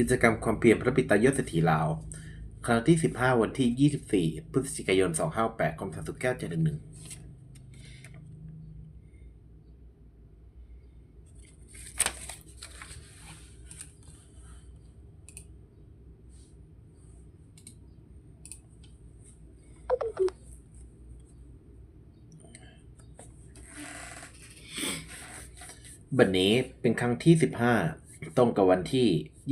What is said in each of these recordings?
กิจกรรมความเพียรพระปิตายอดเศรษฐีลาว ครั้งที่ 15 วันที่ 24 พฤศจิกายน 258กรมสารสุขแก้วเจ็ดหนึ่งหนึ่งบัดนี้เป็นครั้งที่ 15 ตรงกับวันที่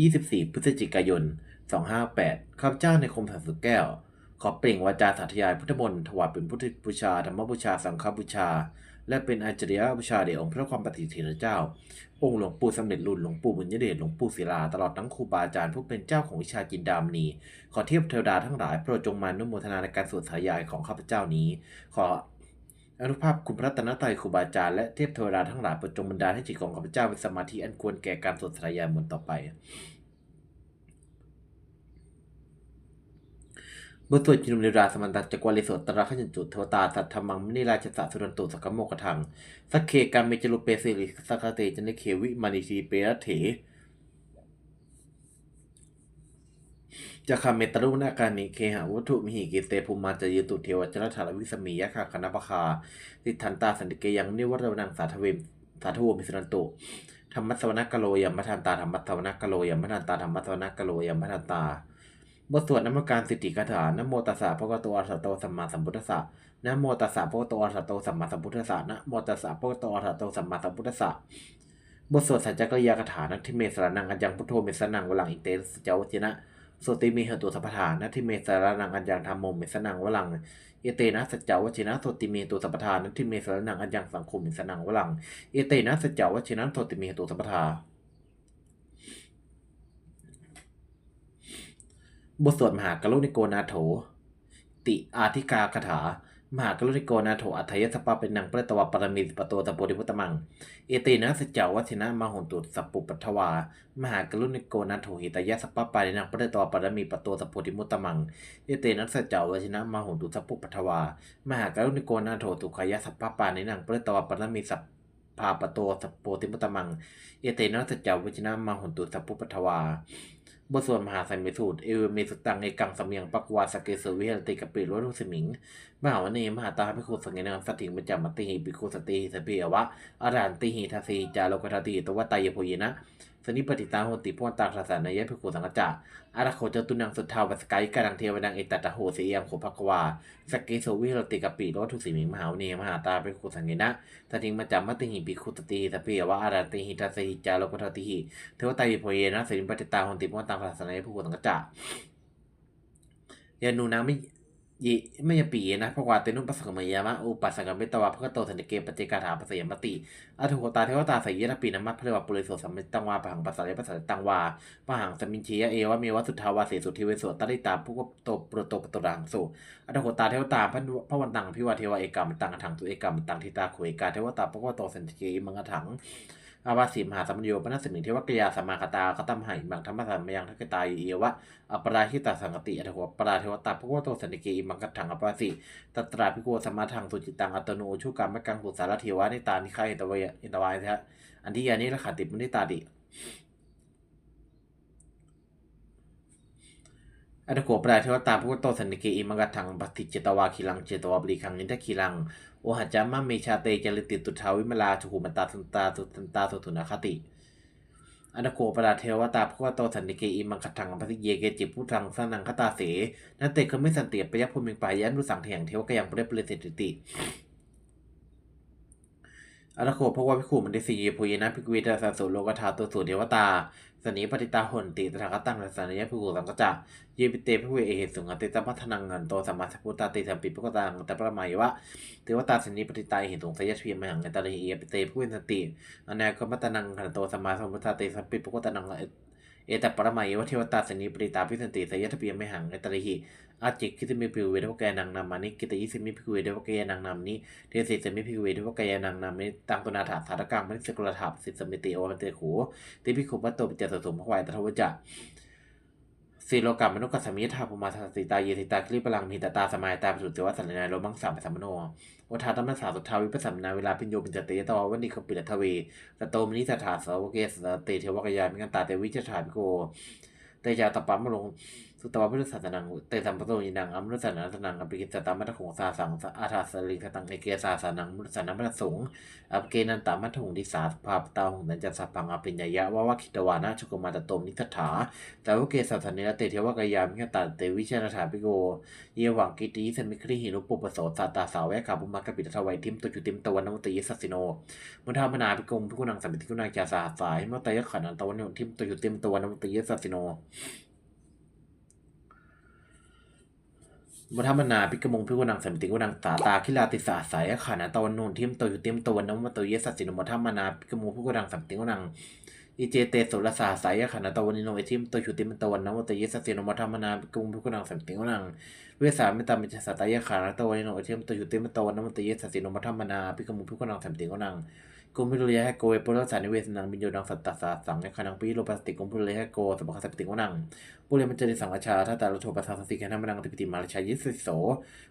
24 พฤศจิกายน 258 ข้าพเจ้าในคมสันสุแก้ว ขอเปล่งวาจาสาธยายพุทธมนต์ถวายเป็นพุทธบูชา ธรรมบูชา สังฆบูชา และเป็นอาจริยบูชาแด่องค์พระความปฏิเทระเจ้า องค์หลวงปู่สำเร็จรุ่นหลวงปู่บุญยเดช หลวงปู่ศิลา ตลอดทั้งครูบาอาจารย์ผู้เป็นเจ้าของวิชาจินดามณี ขอเทียบเทวดาทั้งหลายโปรดจงมานุโมทนาในการสวดสายายของข้าพเจ้านี้ ขอ อนุภาพคุณพระรัตนตรัยครูบาอาจารย์และเทพเทวดาทั้งหลายโปรดจงบันดาลให้จิตของข้าพเจ้าเป็นสมาธิอันควรแก่การสวดสายามนต่อไปบทสวดจินมเดราสมันตัจักวาลิโสตระขยันจุเทวตาสัทธมังมณีราชสะสุรันตุสกกมโมกทังสักเคกามเมจลุเปสิริสักเตจันเควิมานิชีเปรเถ จะคาเมตรุนาการนิเคหาวัตถุมิหิกิเตภูมาจะยืตุเทวจรถารวิสมียะค่ะคณปคาติทันตาสันติเกยังนิวรนังสาทเวมสาทโวมิสรันตุธรรมสวนกกะโลยัมมทันตาธรรมสวนกกะโลยัมมทันตาธรรมสวนกกะโลยัมมทันตาบทสวดนมัการสิทธิคาถานโมตัสสะพระกวาโตโตสัมมาสัมพุทธัสสะนโมตัสสะพระกวาโตโตสัมมาสัมพุทธัสสะนโมตัสสะพระกวาโตโตสัมมาสัมพุทธัสสะบทสวดสัจจกริยาคาถานัทธิเมสรนังอัญญังพุทโธเมสนังวลังอิเตสเจาวจินะ โสติมีเหตุสัพพทานัทิเมสรนังอัญญังธรรมโมเมสนังวลัง เอเตนะสัจจาวชินะโสติมีตุสัพพทานัทิเมสรนังอัญญังสังคมเมสนังวลัง เอเตนะสัจจาวชินะโสติมีเหตุสัพพทาบทสวดมหากรุณิโกนาโถ ติอาธิกาคาถา มหากรุณิโกนาโถอัทยสปะเป็นนางเปรตวปรมิปโตตะโปริพุตมัง เอตินะสจจาวัชนะมหุนตุสัพปุปัทวา มหากรุณิโกนาโถหิตยสปะปารินางเปรตวปรมิปโตตะโปริมุตมัง เอเตนะสจจาวัชนะมหุนตุสัพปุปัทวา มหากรุณิโกนาโถตุขายสปะปานินางเปรตวปรมิสพาปโตสัพโปติมุตมัง เอเตนะสจจาวัชนะมหุนตุสัพปุปัทวา บทสวดมหาสันมิสูตรเอวเมสุตังเอกังสมียงปักวาสเกสวิหรติกปิโรทุสมิง มหาวเนมหาตาพิคุสังเกนังสติงมจามติหิปิคุสติหิสเปียวะอรหันติหิทัสีจาโลกทติตวตายโพยนะ นิปติตาโหติพวนตาคราสานายะภิกขุสังกจะอาราโคเจตุนังสุทธาวัสกายกาลังเทวนังเอตตะโหสียังโขภควาสเกสวิหรติกปิโรทุสิมิมหาวเนมหาตาภิกขุสังเกนะสติมาจามติหิภิกขุสติสเปียวะอรหันติหิทัสสีจาโลกทติหิเทวตายโพเยนะสนิปติตาโหติพวนตาคราสานายะภิกขุสังกจะยานูนาไม่ ยิไม่ยปีนะพระวาเตนุปัสสกมยามะอุปัสสกมิตวะพระกโตสันติเกปฏิกาถาปัสยมติอธุโกตาเทวตาสยยปีนมมะพระวะปุริโสสัมมิตังวาปังปัสสะเลปัสสะตังวาปหังสมินชียเอวะเมวะสุทาวาเสสุทิเวโสตริตาผู้กโตปรโตปตรังสุอธุโกตาเทวตาพระวันตังพิวาเทวะเอกามตังถังตุเอกามตังทิตาขุเอกาเทวตาพระกโตสันติเกมังกถัง อาวาสีมหาสัมปโยปนัสสมิงเทวกยาสมมาคตาคตัมไหมังธรรมสัมมยังทักตายเอวะอปราหิตาสังกติอัตถวปราเทวตาภควโตสันติเกอิมังกัตถังอปราสิตตราภิโกสมาทังสุจิตังอัตโนชุกรรมกังกุสารเทวะนิตานิคายตวายอิตวายนะฮะอันที่ยานี้ละขันติมนิตาดิอัตโกปราเทวตาภควโตสันติเกอิมังกัตถังปฏิจจตวาคิลังเจตวาบริคังนิทคิลัง โอหัจจามาเมชาเตจริติตุทาวิมลาจุหุมันตาสุนตาสุตันตาสุตุนาคติอนาโคปราเทวตาพระโตสันนิเกอิมังคัตังปฏิเยเกจิพุทังสนังคตาเสนันเตคไม่สันเตียปยพุมิงปายันรุสังเถียงเทวกยังเปรเปรเสติติ อนาโคพระวพิคูมันดิสีโพยนะพิกวิตาสัสุโลกธาตุสุเทวตา สนีปฏิตาหนติตถาคตังสันยพิกูสังกจะเยปิเตพิเวเอหิสุงติตพัฒนังเงินโตสัมมาสัพพุตตาติสัมปิปกตังแต่ประมายวะเทวตาสนิปฏิตาเห็นสุงสยชพีมหังในตาลีเอปิเตพิเวนสติอนาคมัตนังหันโตสมมาสมุทธาติสัมปิปกตนัง เอตปรมัยวะเทวตาสนิปริตาพิสันติสยชพีมหังในตริหิอาจิกิตมิพิวเวทวกายนังนามานิกิตยิสมิพิวเวทวกายนังนามนิเทสิสมิพิวเวทวกายนังนามนิตังตุนาถาสารกังมนิสกุลถาสิสมิติโอมันเตขูติพิขุปัตโตปิจจสมภวายตถวจะ สีโลกรรมนุกัสมิธาภูมาสัสติตาเยติตาคลิปลังมีตตาสมัยตาปสุติวัสันนายโลมังสามสัมโนวัฏาธรรมสาสุทาวิปัสสนาเวลาพิญโยปินจเตตววันนิคปิลทเวสโตมนิสถาสวเกสเตเทวกยามิกันตาเตวิจถาภิโกเตจาตปัมมะลง สุตวพุทธศาสนังเตสัมปโตยินังอัมรุสสนังสนังอภิกิจตามัตถงสาสังอาทาสลิงตังเอเกสาสานังมุสสนังมัตสงอภเกนันตามัตถงดิสาสภาปตาหงนันจัสปังอภิญญายะวะวะคิตวานะชุกมาตโตมนิทัฏฐาแต่วเกสัสเนรเตเทวกายามิกตาเตวิชนาถาปิโก เยวังกิติสันมิคริหินุปุปโสสาตาสาวแวกาบุมักกะปิตทวัยทิมตุจุติมตะวันนมตยิสัสสิโนมุทามนาภิกงพิกุนังสัมปิติกุนังจาสาสายมตยขันันตะวันนทิมตุจุติมตะวันนมตยิสัสสิโน มุทามนาภิกมงพิกุนังสัมติกุนังตาตาคิลาติสาสายขันอันตะวันนทิมตุจุติมตะวันนมตยิสัสสินมุทามนาภิกมงพิกุนังสัมติกุนังอิเจเตสุรสาสายขันอันตะวันนิโนเอทิมตุจุติมตะวันนมตยิสัสสินมุทามนาภิกมงพิกุนังสัมติกุนังเวสามิตามิจสัตยขานะตวันโนเอทียมตยุติมตวันนมตเยสสินมัทมนาพิกมุพิกนังสัมติกนัง กุมพิรุยะให้โกเอปุรสานิเวสนังบินโยนังสัตตสาสังในขนังปีโลปัสติกุมพิรุยะให้โกสมคสัปติกนังปุเรมันเจริสังราชาถ้าตาลโชปัสสาสติแคนามังติปิติมาลชายิสสิโส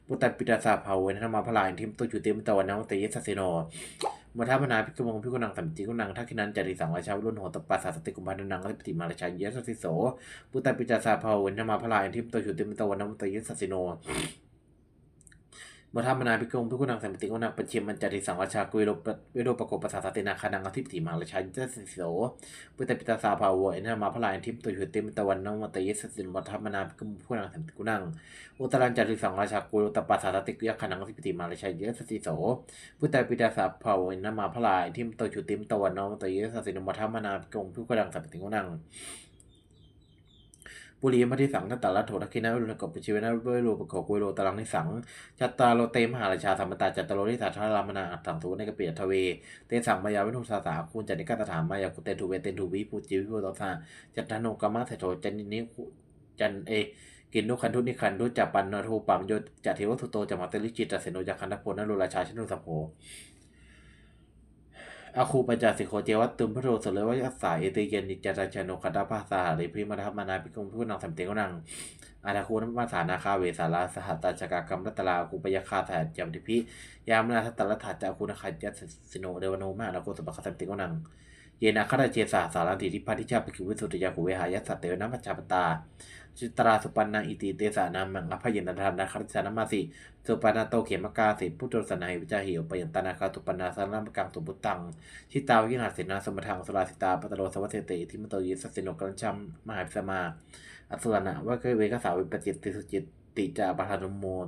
ปุตตปิตาสาภาเวนะมาพลายทิมตยุติมตวันนมตเยสสิโนมัทมนาพิกมุพิกนังสัมติกนังถ้าคินันจริสังราชารุ่นโหตปัสสาสติกุมพันนังติปิติมาลชายิสสิโสปุตตปิตาสาภาเวนะมาพลายทิมตยุติมตวันนมตเยสสิโน มทามนาพิกงพิกุนังสัมปติกุนังปัจเจมันจาริสังวชากุยโรวิโรปโกปัสสาสตินาคานังอธิปติมังลชายิสสิโสปุตตปิตาสาภาวะเอนะมาพลายทิมตุยุติมตะวันนมตยิสสินมทามนาพิกงพิกุนังสัมปติกุนังอุตรันจาริสังวชากุยโรตปัสสาสติกุยคานังอธิปติมังลชายิสสิโสปุตตปิตาสาภาวะเอนะมาพลายทิมตุยุติมตะวันนมตยิสสินมทามนาพิกงพิกุนังสัมปติกุนัง ปุริยมทิสังนัตตาลโถทักขินาวิรุณกบปชิเวนะเวโรปโกกุโรตรังนิสังจัตตาโลเตมหาราชาธรรมตาจัตตโลนิสาธารามนาอัตถังสุในกเปียทเวเตสังมายาวินุสาสาคูณจันนิกาตถามมายากุเตนทูเวเตนทูวิปูจิวิปุตตาจัตตานุกามะเสโถจันนินิจันเอกินนุคันทุนิคันทุจัปปันนทูปัมโยจัตเทวทุโตจัมมาเตลิจิตตเสโนจักขันธโพนรุราชาชนุสัพโพ อาคูปัญจสิโคเจวัตตุมพระโรสเลวัยสายเอเตเยนิจตาชโนคตาภาสาหริพิมาทัพมานาพิกุมพิกุนังสัมเตกุนังอาทาคูนมาสานาคาเวสาราสหัตตาจกากรรมรัตลาคูปยาคาแถจำทิพิยามนาทัตตละถาจาคูนขัดยัสสิโนเดวโนมานาโกสปะคสัมติกนังเยนาคาราเจสาสารันติทิพาทิชาปกิวิสุทธิยาคูเวหายัสสเตวนามัจจาปตา จิตราสุปันนาอิติเตสานามังอภยันตทานาคาริสานามาสิสุปนาโตเขมกาสิพุทธสนาหิวิจาหิวปยันตนาคาตุปนาสารามกังตุบุตังชิตาวินาศเสนาสมทังสลาสิตาปตโลสวัสเตทิมโตยิสสิโนกัญชัมมหาพิสมาอสุรนะว่าเคยเวกสาวิปจิตติสุจิตติจาปทานุโมด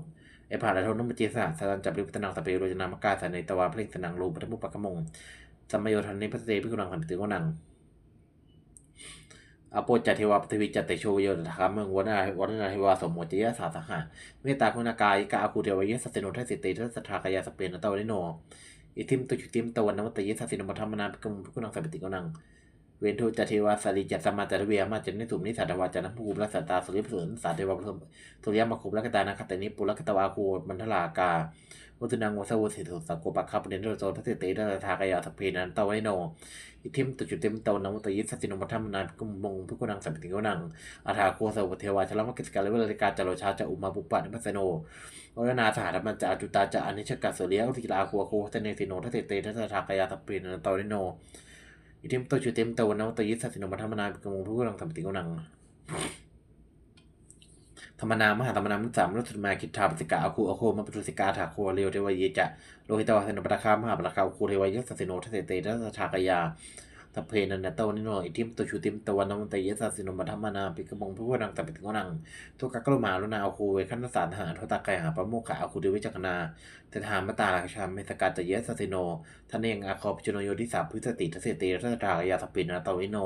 เอภาราโทนุมเจสาสารันจับริปตนังสเปโรจนามกาสในตวาเพลงสนังรูปปฐมุปปะกมงสัมโยทันในพัสเตพิกุนังสัมปิติกุนัง อโปจัตเทวาปทวิจัตเตโชโยตถาเมืองวันาวันาเทวาสมโมจยะสาสหะเมตตาคุณากายกาอาคูเทวายสัสสิโนทัสสิเตทัสสทากายาสเปนตะวันโนอิทิมตุจุติมตะวันนวัตยิสัสสิโนมัทมนาปิกุมพิกุนังสัมปติกุนัง เวนทุจเทวาสริจัตสมาจารเวียมาจันนิสุมนิสัตวาจันทภูมิรัสตาสุริสุนสาเทวาสุริยมคุมลักตานาคตนิปุลักตวาคูมันทลากาวัตุนังวสวุสิสุสักโกปักขับเดนโรโซทัสสิเตทัสทากายาสเพนันตวันโนอิทิมตุจุติมตะวันนวัตยิสัสสิโนมัทมนาพิกุมมงพิกุนังสัมปิติกุนังอาทาโคสวเทวาชลมกิจการเลเวลกาจโรชาจะอุมาปุปปะนิพัสโนวรนาสหัสมันจะอจุตาจะอนิชกัสเสลียอุติลาคัวโคเตเนสิโนทัสเตทัสทากายาสเพนันตวันโน อิทิมโตชูเต็มตัวนะวัตยิสัสสิโนมัทมนาพิกุมพิกุนังสัมติกุนังธรรมนามหาธรรมนามุสามรุตมาคิดทาปสิกาอาคูอาโคมาปุสิกาถาโคเรียวเทวายจะโลหิตวาสนปตะคามหาปตะคาคูเทวายสัสสิโนทเสเตทัสทากายา สัพเพนันตะวันนิโนอิทิมโตชูติมตะวันนวันตยสัสินมัทมนาปิกมงพิกุนังตัปิติกุนังทุกกะกลุมาลุนาอาคูเวขันสารหาทตากายหาปะโมขะอาคูเดวิจักนาเตถามตาลักชามเมสกาตเยสัสิโนทนเองอาคอปิจุโนโยทิสาพฤสติทเสติรัตตากายาสปินนาตวิโน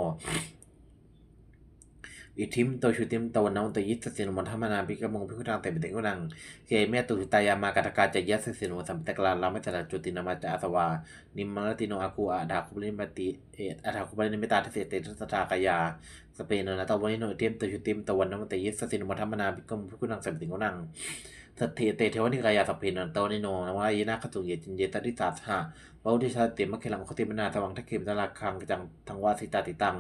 อิทิมโตชุติมตวันนวันตยิสสินมันธรรมนาปิกมงพิคุตังเตปิเตกุนังเกเมตุตายามากัตกาจะยัสสินวสัมตกลาลามัจจาจุตินามาจาอสวา นิมมรติโนอากูอาดาคุปลินปติเออาดาคุปลินเมตาทเสเตทัสตากายาสเปนนะตวันโนอิทิมโตชุติมตวันนวันตยิสสินมันธรรมนาปิกมงพิคุตังเตปิเตกุนัง สัตเทเตเทวนิกายาสเปนันโตนิโนนวายนาคตุเยจินเยตติสาสหะวะอุทิชาติมะเคลังคติมนาสวังทักเขมตลาคังจังทังวาสิตาติตัง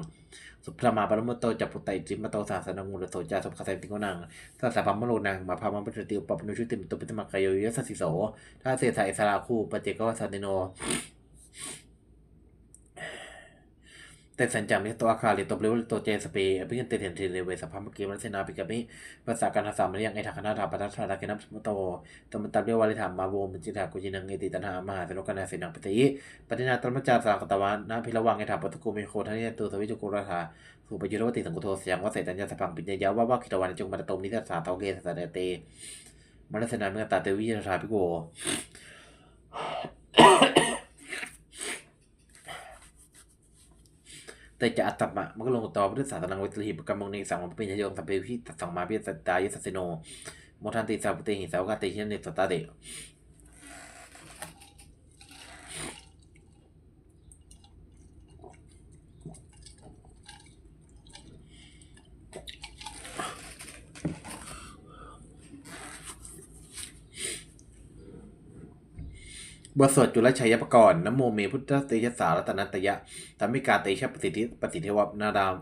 สุพรมาปรมโตจับปุตไตจิมโตสาสนังมุลโตจาสุขสัยติโกนังสัสสะพัมมโลนังมาพามัปติอุปปนุชุติมตุปิตมะกายโยยสัสสิโสถ้าเสสายสาราคูปเจกวัสันติโน แต่สัญจามิตัวอาคาลิตบเลวตัวเจสเปอภิกันเตเทนเทเลเวสภาพเกมรัสนาปิกามิภาษาการภาษามันยังไอทางคณะถาปัตตาตาเกนัสมุตโตตมันตับเรียววาลิธรรมมาโวมจิตากุจินังเอติตันหามหาสนุกนาเสนังปฏิยิปฏินาตรมจารสากตวานนาพิระวังไอถาปัตกุมิโคทันยตุสวิจุกุราธาสุปยุรวติสังกุโทเสียงว่าเสตัญญาสพังปิญญายาว่าว่าคิตวันจงมาตตมนิสัสสาเตาเกสสะเตมรัสนาเมตตาเตวิยราภิโก แต่จะอัตมะมันก็ลงต่อพุทธศาสนาวิตรีปกรรมงในสังมปิญญโยมสัมเพวิสังมาเปียสตายสัสโนโมทันติสาพุเตหิสาวกาเตชินเนสตาเด บทสวดจุลชัยปกรณ์นโมเมพุทธเตชะสารัตนัตยะธรรมิกาเตชะปฏิทิปฏิเทวนาดาม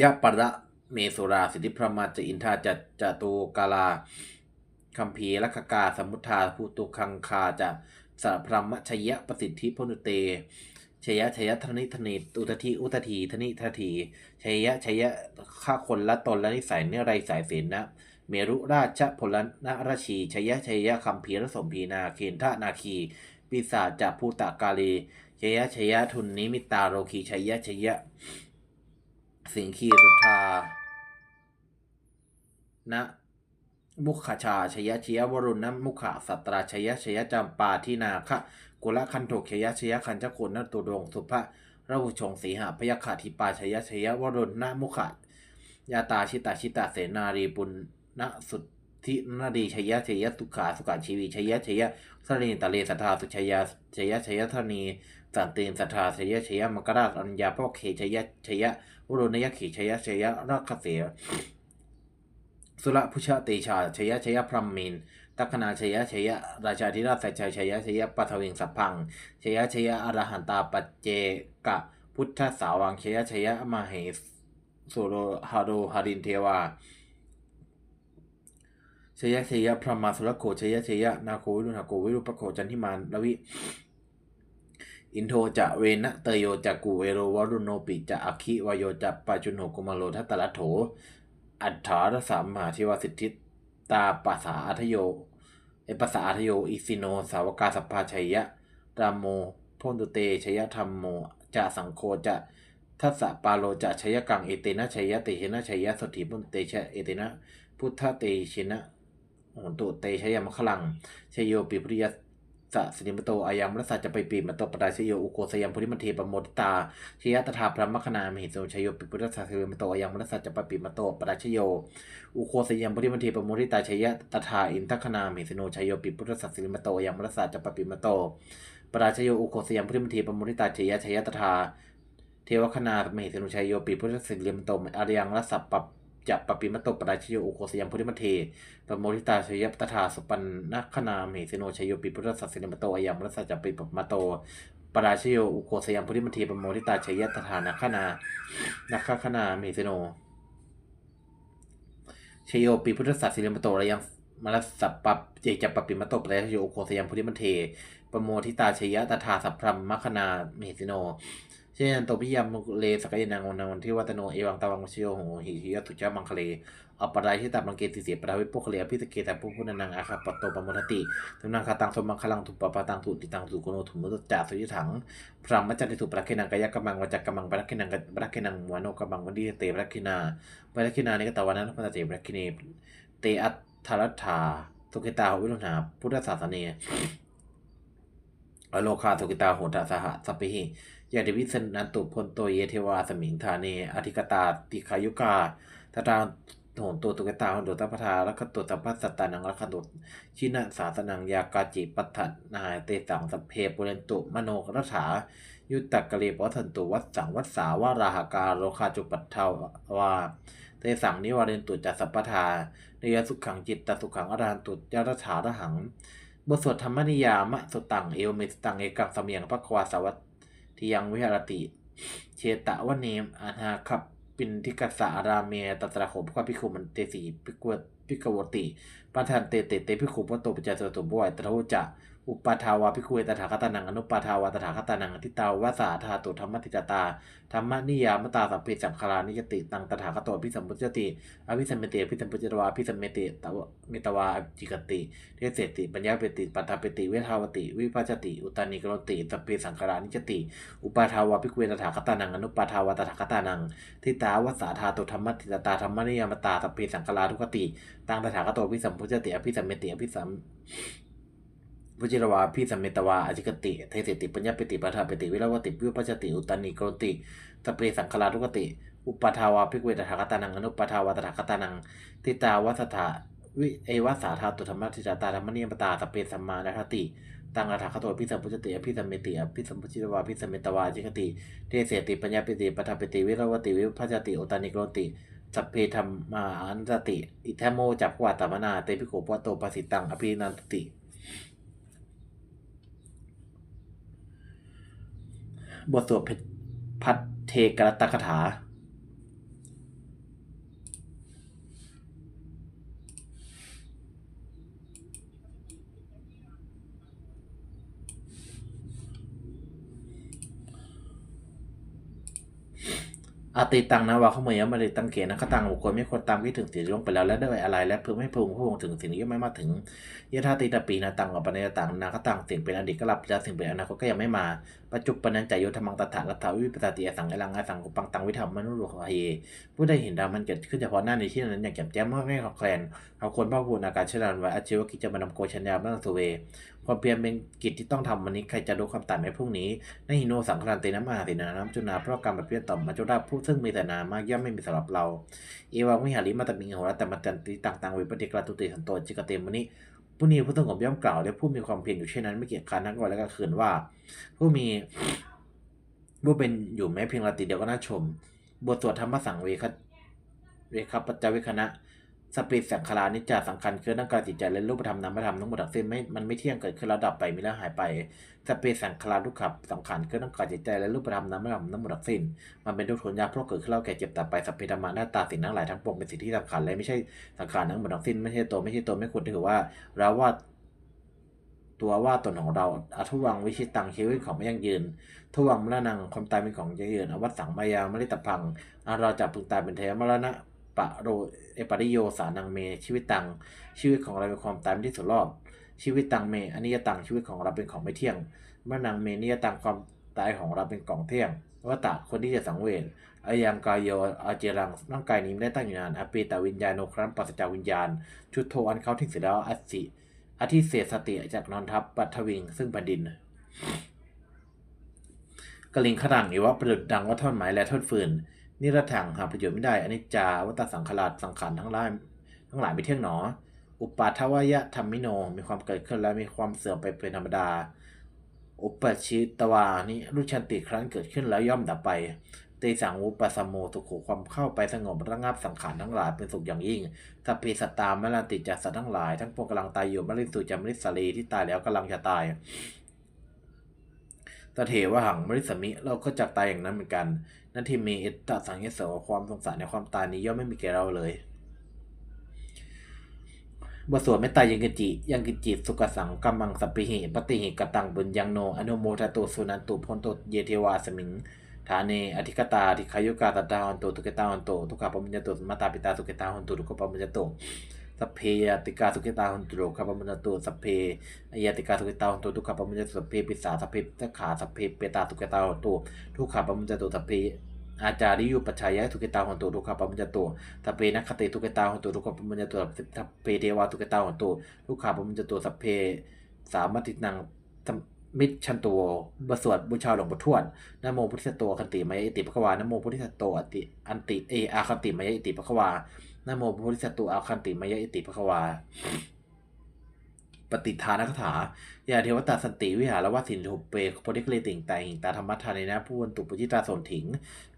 ยะปะระเมสุราสิทธิพระมาจอินทาจัจจตุกาลาคัมภีร์ลักขกาสมุทธาภูตุคังคาจะสัพพรมชยะประสิทธิพนุเตชยะชยะธนิธนิอุตทีอุตทีธนิททีชยะชยะฆ่าคนละตนละนิสัยเนไรสายเสนนะ เมรุราชพลนราชี ชยะชยะคัมภีรสมพีนาเคนทะนาคี ปิศาจจะภูตากาลีชยะชยะทุนนิมิตาโรคีชยะชยะสิงคีสุธานะมุขชาชยะชยวรุณนะมุขสัตราชยะชยะจำปาทินาคะกุลคันโทกชยะชยะคันจกุลนตุดงสุภะระหุชงสีหะพยาคาธิปาชยะชยะวรุณนะมุขยาตาชิตาชิตาเสนารีปุณ ณสุทธินาดีชยะชยะสุขาสุขาชีวีชยะชยะสรีตะเลสัทธาสุชยะชยะชยะธนีสันตินสัทธาชยะชยะมกราชอัญญาพ่อเคชยะชยะวรุณยขีชยะชยะรักเสียสุรพุชเตชาชยะชยะพรหมินตัคนาชยะชยะราชาธิราชสัจชัยชยชยปัทวิงสัพพังชยะชยะอรหันตาปัจเจกะพุทธสาวังชยะชยะมเหสุโรหาโรหารินเทวา ชยชยะพระมาสุรโคชยชยะนาโควิรุณาโกวิรุปโคจันทิมานลวิอินโทจะเวนะเตโยจะกูเอโรวรุโนปิจะอคิวโยจะปาจุโนกุมาโลทัตตละโถ อัฏฐารสามมหาธิวสิทธิตาปัสสาอัทโยเอปัสสาอัทโยอิสิโน สาวกาสัพพาชัยยะรามโมพนตุเตชยธรรมโมจะสังโฆจะทัสสะปาโลจะชยกังเอเตนะชยยะเตชนะชยยะสถิพุนเตชะเอเตนะพุทธเตชินะ หนตุเตชยามะขลังชยโยปิปริยสะสินิมโตอายังมรสสัจะไปปีมโตปดาชโยอุโกสยามพุริมันเทปโมติตาชยตถาพระมคณามหิโสชโยปิปุรสสัสิมโตอายังมรสสัจะไปปีมโตปดาชโยอุโคสยามพุริมันเทปโมติตาชยตถาอินทคณามหิสโนชโยปิปุรสสัสิมโตอายังมรสสัจะไปปีมโตปดาชโยอุโคสยามพุริมันเทปโมติตาชยชยตถาเทวคณามหิสโนชโยปิปุรสสัสิมโตอายังรสสัปป จะปปิมโตปดาชโยอุโคสยามพุริมัเทปโมทิตาชยตถาสุปันนัคนาเมสิโนชยโยปิพุทธสัสสินมโตอยัมรสสจจปิปมาโตปราชโยอุโคสยามพุทธิมัทีปโมทิตาชยตถานัคนานัคคนาเมสิโนชยโยปิพุทธสัสสินมโตระยังมรสสัปปะเจจปปิมโตปราชโยอุโคสยามพุทธิมัเทปโมทิตาชยตถาสัพพรมมัคนาเมสิโน ช่นโตพิยามุเลสกยนางนวันที่วัตโนเอวังตาวังชโยโหหิหิยตุจามังคเลอปรายที่ตับมังเกติเสียปราวิปุคเลอภิสเกตาปุพุนนังอาคาปโตปมุทติตุนังคาตังสมังคลังทุปปะตังทุติตังสุโกโนถุมุตจ่าสุยิถังพระมัจจิตุปรักขินังกายกมังวัจกมังปรักขินังปรักขินังวานโนกมังวันดีเตปรักขินาปรักขินานิกตะวันนั้นพันเตปรักขินีเตอัตทารัฐาสุกิตาหวิรุณาพุทธศาสนีอโลคาสุกิตาโหตสหสัพพิหิ ยาดิวิสนันตุพลโตเยเทวาสมิงธาเนอธิกตาติขายุกาตาตาโหนตัวตุกตาโหนตัวตปทาแล้วก็ตัวตปัสสตานังแล้วก็ตัวชินะสาสนังยากาจิปัฏฐนาเตสังสเพปุเรนตุมโนกรัฐายุตตะกะเลปวัันตุวัดสังวัดสาวาราหกาโลคาจุปัตถาวาเตสังนิวาเรนตุจัสสัพพทาเนยสุขังจิตตสุขังอรหันตุยรัฐาระหังบทสวดธรรมนิยามะสุตังเอวเมสตังเอกังสมียงพระควาสวัต ที่ยังวิหารติ เชตะวะเนมอาหาคับปินทิกัสสะอาราเมตัตระโขพระพิคุมันเตสีพิกวพิกวติปะทันเตเตเตพิคุปโตปัจจตุบวยตระหุจะ อุปาทาวาพิคุเวตถาคตานังอนุปาทาวาตถาคตานังอทิตาวาสาธาตุธรรมติจตาธรรมนิยามตาสัพเพสังขารานิยติตังตถาคตพิสัมพุจติอภิสัมเมติอภิสัมพุจตวาอภิสัมเมติตวเมตวาจิกติเทเสติปัญญาเปติปัตถาเปติเวทาวติ วิปัจจติ อุตานิกรติสัพเพสังขารานิจติ อุปาทาวาพิคุเวตถาคตานังอนุปาทาวาตถาคตานังทิตาวาสาธาตุธรรมติจตาธรรมนิยามตาสัพเพสังขาราทุกติตังตถาคตพิสัมพุจติอภิสัมเมติอภิสัม วจิรวาพี่สัมเมตวาอจิกติเทสิติปัญญาปิติปัฏฐาปิติวิรวติวิปัจติอุตานิโกรติสเปสังคลาทุกติ อุปทาวาภิกเวตถาคตานังอนุปทาวาตถาคตานังติตาวัสถาวิเอวัสสาธาตุธรรมทิจตาธรรมเนิยมตาสเปสัมมานาทติตังตถาคตพิสัมพุจติอภิสัมเมติอภิสัมพุจิรวาพิสัมเมตวาอจิกติเทเสติปัญญาปิติปัฏฐาปิติวิรวติวิปัจติอุตานิโกรติสัพเพธรรมาอันตติ อิทธโมจักวาตมนาเตปิโกปวโตปสิตังอภินันติติ บทสวดพัทเทกรตคาถา อาติตังนะวาเขาเมยมาเลยตังเกนะขตังบุคคลไม่ควรตามคิดถึงสิ่งที่ล่วงไปแล้วและได้อะไร และเพื่อไม่พึงพวงถึงสิ่งที่ยังไม่มาถึงยะธาติตาปีนาตังกับปณิยตังนาคตังสิ่งเป็นอดีตก็รับแล้วสิ่งเป็นอนาคตก็ยังไม่มา ปัจจุบันนันจายโยธรรมังตถาคตาวิปัสสติอสังอลังไอสังกุปังตังวิธรรมมนุโลกเฮผู้ได้เห็นดาวมันเกิดขึ้นเฉพาะหน้าในที่นั้นอย่างแจ่มแจ้งมากไม่ขอแคลนเอาคนพ่อพูนอาการชลันไว้อาชีวกิจมานำโกชัญญาเมื่อสุเว ความเพียรเป็นกิจที่ต้องทำวันนี้ใครจะรู้ความตายในพรุ่งนี้ในหิโนสังครันเตนะมหาสินาน้ำจุนาเพราะกรรมแบบเพี้ยนต่อมาจุราผู้ซึ่งมีแต่นามากย่อมไม่มีสำหรับเรา เอวังวิหาริมาตมิงโหรแต่มาจันติต่างต่างวิปฏิกราตุติสันโตจิกเตมุนิ ผู้นี้ผู้สงบย่อมกล่าวและผู้มีความเพียรอยู่เช่นนั้นไม่เกียจคร้านทั้งวันและกลางคืนว่า ผู้มีผู้เป็นอยู่แม้เพียงราตรีเดียวก็น่าชม บทสวดธรรมสังเวคเวคปัจจวิคณะ สปิสังขารนิจจาสังขารคือร่างกายจิตใจและรูปธรรมนามธรรมทั้งหมดทั้งสิ้นไม่มันไม่เที่ยงเกิดขึ้นแล้วดับไปมีแล้วหายไปสปิสังขารทุกขับสังขารคือร่างกายจิตใจและรูปธรรมนามธรรมทั้งหมดทั้งสิ้นมันเป็นทุกข์ทนยากเพราะเกิดขึ้นแล้วแก่เจ็บตับไปสัพเพธรรมหน้าตาสิ่งทั้งหลายทั้งปวงเป็นสิ่งที่สังขารและไม่ใช่สังขารทั้งหมดทั้งสิ้นไม่ใช่ตัวไม่ใช่ตัวไม่ควรถือว่าเราว่าตัวว่าตนของเราอทุวังวิชิตังชีวิตของไม่ยั่งยืนทวังมรณังความตายเป็นของยั่งยืนอวัตสังมายามริตพังอาเราจะพึงตายเป็นแท้มรณะ ปะโรเอปริโยสานังเม ชีวิตตัง ชีวิตของเราเป็นความตายเป็นที่สุดรอบ ชีวิตตังเมอนิยตังชีวิตของเราเป็นของไม่เที่ยงเมรณังเมนิยตังความตายของเราเป็นของเที่ยงวัตตะคนที่จะสังเวชอายังกายโยอาเจรังร่างกายนี้ไม่ได้ตั้งอยู่นานอปีตวิญญาโนครั้นปัสจาวิญญาณ ชุดโทอันเขาทิ้งเสร็จแล้วอัสสิอธิเศษสติจากนอนทับปัทวิง ซึ่งแผ่นดินกลิงขรังอีว่าประดุดดังว่าท่อนไม้และท่อนฟืน นิรถังหาประโยชน์ไม่ได้อนิจจาวัตสังขารสังขารทั้งหลายทั้งหลายไม่เที่ยงหนอ อุปาทวยะธรรมิโน มีความเกิดขึ้นและมีความเสื่อมไปเป็นธรรมดา อุปชิตวานิรุชันติครั้นเกิดขึ้นแล้วย่อมดับไปเตสังอุปสมโมทุกขความเข้าไปสงบระงับสังขารทั้งหลายเป็นสุขอย่างยิ่งสัพเพสตามมลันติจัสัตว์ทั้งหลาย ทั้งพวกกำลังตายอยู่มริสุจามริสรีที่ตายแล้วกำลังจะตายตเถวหังมริสมิเราก็จักตายอย่างนั้นเหมือนกัน นั่นที่มีอิตตสังเยสความสงสารในความตายนี้ย่อมไม่มีแก่เราเลยบทสวดเมตตายยังกิจิยังกิจิสุกสังกัมมังสัพพิหิปฏิหิกตังบุญยังโนอนุโมทตุสุนันตุพนตุเยเทวาสมิงฐาเนอธิกตาทิคายุกาตตาหันโตทุกตาหันโตทุกขปมัญญโตมาตาปิตาสุกตาหันโตทุกขปมัญญโต สัพเพยติกาสุกิตาหันตุโรคาปมัญญโตสัพเพยติกาสุกิตาหันโตทุกขปมัญญโตสัพเพปิสาสัพเพตขาสัพเพเปตาสุกตาหันโตทุกขปมัญญโตสัพเพอาจาริยุปัจฉายะทุกิตาหันโตทุกขปมัญญโตสัพเพนักขติทุกิตาหันโตทุกขปมัญญโตสัพเพเทวาทุกิตาหันโตทุกขปมัญญโตสัพเพสามตินังมิชันตัวบสวดบูชาหลวงปู่ทวดนโมพุทธิตัวคันติมายอิติปะควานโมพุทธิสตโตอติอันติเออาคันติมายอิติปะควา นโมพุทธิสัตโตอาคันติมายอิติปะควา ปฏิทานคาถา ยาเทวตาสันติวิหารวสินทุเปโพธิกเลติงแต่หิงตาธรรมทานในนะผู้วันตุปุจิตาสนถิง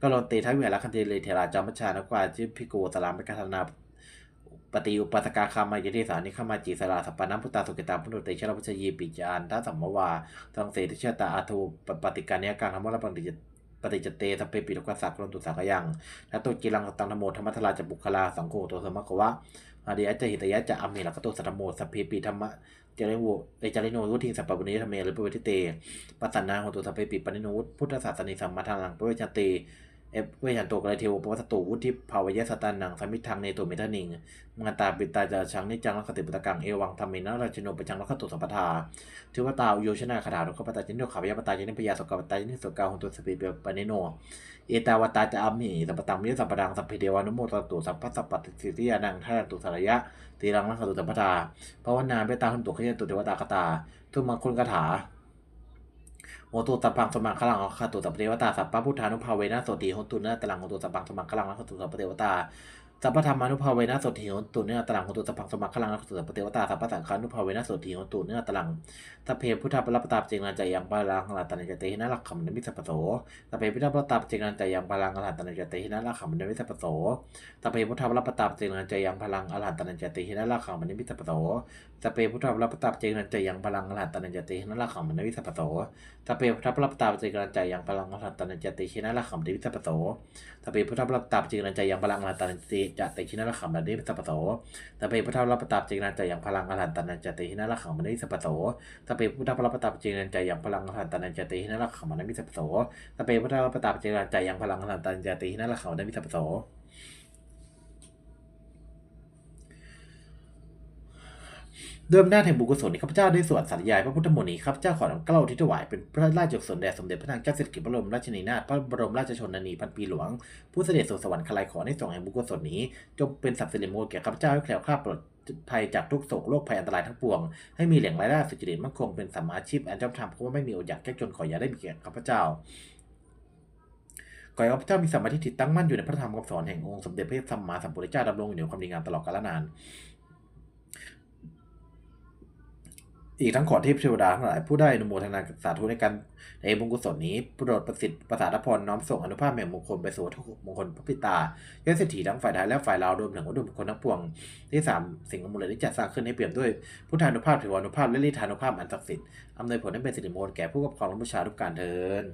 ก็ลนเตทัวิหารคันเตเลเทราจามัชานกวาจิพิโกสลามไปกาธนาปฏิอุปัสกาคามายเทสานิขมาจิสลาสัปปนัมพุตตาสุกิตาพุทธเตชะรพุชยีปิจานทัสัมมวาทังเสติเชตาอาทูปฏิการเนียการธรรมะบังติ ปฏิจเตสัพเพปิทุกขสักรนตุสักยังและตัวกิรังตังธโมธรรมทราจะบุคลาสังโฆตัวสมะกวะอาดียจะหิตยะจะอัมเมลักโตสัตโมสัพเพปิธรรมะเจริญโวเอจาริโนวุทิสัพปะบุณิธรรมเมหรือปเวทิเตปัสสนาโหตุสัพเพปิปนิโนวุพุทธศาสนิสัมมาทานังปเวชันเต เอฟเวชันโตกะไรเทวปวัสตุวุฒิภาวยะสตันนังสมิทังเนโตเมทานิงมังตาปิตาจาชังนิจังลักติปุตกังเอวังธรรมินะราชโนปจังลักตุสัมปทาทิวตาโยชนาคาถาทุกปตาจินโนขาวายปตาจินิพยาสกปตาจินิสกาหุนตุสปิเปปนิโน เอตาวตาจะอัมหิสัพปตังมิสัพปดังสัพเพเดวานุโมตตุสัพพสัพปติสิทิยานังท่าตุสารยะตีรังลักตุสัพพทาภาวนาเบตาหุนตุขยตุเทวตาคตา ทุมังคุลคาถา โมตุสัพพังสมังคลังคตุสัพเทวตาสัพพะพุทธานุภาเวนะโสติโหตุเนตลังโหตุสัพพังสมังคลังอคตุสัพเทวตา สัพพธรรมานุภาเวนะโสติโหตุเนื้อตลังโหตุสัพพังสมังคลังลักขตุสัพเพเทวตาสัพพสังฆานุภาเวนะโสติโหตุเนื้อตลังสัพเพพุทธปรัปตาปเจงนันจยังบาลังหลาตันจเตหินะลักขมันมิสัพโสสัพเพพุทธปรัปตาปเจงนันจยังบาลังหลาตันจเตหินะลักขมันมิสัพโสสัพเพพุทธปรัปตาปเจงนันจยังพลังอรหันตันจเตหินะลักขมันมิสัพโสสัพเพพุทธปรัปตาปเจงนันจยังพลังอรหันตันจเตหินะลักขมันมิสัพโสสัพเพพุทธปรัปตาปเจงนันจยังพลังอรหันตันจเตหินะลักขมันมิสัพโสสัพเพพุทธปรัปตาปเจงนันจยังพลังอรหันตันจจัตติชินาละขังมันได้สัพโสตเปพุทธรับประตับเจงนันใจอย่างพลังอรหันตันันจติชินาละขังมันได้สัพโสตเปพุทธรับประตับเจงนันใจอย่างพลังอรหันตันันจติชินาละขังมันได้สัพโสตเปพุทธรับประตับเจงนันใจอย่างพลังอรหันตันันจติชินาละขังมันได้สัพโส เดิมหน้าแห่งบุญกุศลนี้ข้าพเจ้าได้สวดสาธยายพระพุทธมนต์นี้ข้าพเจ้าขอนำเกล้าที่ถวายเป็นพระราชกุศลแด่สมเด็จพระนางเจ้าสิริกิติ์พระบรมราชินีนาถพระบรมราชชนนีพันปีหลวง ผู้เสด็จสู่สวรรคลายขอในสองแห่งบุญกุศลนี้ จงเป็นสัพสิริมงคลแก่ข้าพเจ้าให้แคล้วคลาดปลอดภัยจากทุกโศกโรคภัยอันตรายทั้งปวง ให้มีแหล่งรายได้สุจริตมั่นคงเป็นสัมมาชีพอันชอบธรรมเพราะว่าไม่มีอดอยากแก้จนขออย่าได้มีแก่ข้าพเจ้าขอให้ข้าพเจ้ามีสมาธิตั้งมั่นอยู่ในพระธรรมคำสอนแห่งองค์สมเด็จพระสัมมาสัมพุทธเจ้าดำรงอยู่ในความดีงามตลอดกาลนาน อีกทั้งขอเทพเทวดาทั้งหลายผู้ได้อนุโมทนาสาธุในการในบุญกุศลนี้โปรดประสิทธิ์ประสาทพรน้อมส่งอนุภาพแห่งมงคลไปสู่ทุกมงคลพระปิตายอดเศรษฐีทั้งฝ่ายไทยและฝ่ายลาวรวมถึงวัตถุมงคลทั้งปวง ที่สามสิ่งอมูลที่จัดสร้างขึ้นให้เปี่ยมด้วยพุทธานุภาพเทวานุภาพและฤทธานุภาพอันศักดิ์สิทธิ์อำนวยผลให้เป็นสิริมงคลแก่ผู้กับครองและบูชาทุกการเทิน